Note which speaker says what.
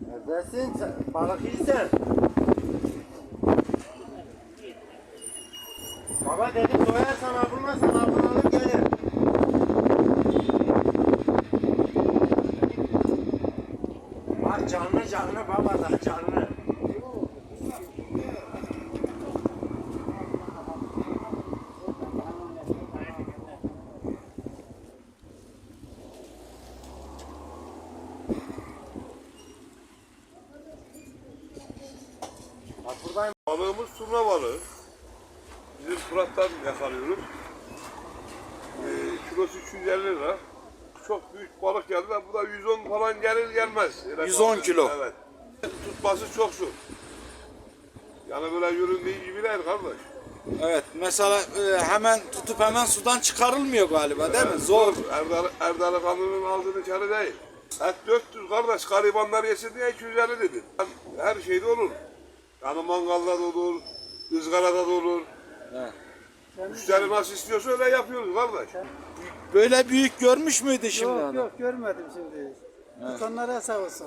Speaker 1: Neredesin? Balık yiysen. Baba dedi doyarsan abulmazsan abun alır gelir. Bak canlı canlı baba da canlı. Bak buradayım.
Speaker 2: Balığımız turna balığı. Bizim Fırat'tan yakalıyoruz. Ee, kilosu 350 lira. Çok büyük balık geldi de bu da 110 falan gelir gelmez. Öyle
Speaker 3: 110
Speaker 2: balık.
Speaker 3: kilo.
Speaker 2: Evet. Tutması çok zor. Yani böyle yüründüğü gibi değil kardeş.
Speaker 3: Evet mesela e, hemen tutup hemen sudan çıkarılmıyor galiba değil mi? Zor.
Speaker 2: Erdal, Erdal Kanun'un aldığını kere değil. Et 400 kardeş, garibanlar yesin diye 250 dedi. Her şeyde olur. Yani mangalda da olur, ızgarada da olur.
Speaker 3: Evet.
Speaker 2: Müşteri nasıl istiyorsa öyle yapıyoruz kardeş.
Speaker 3: Böyle büyük görmüş müydü şimdi
Speaker 4: Yok yok görmedim şimdi. Tutanlara sağ olsun.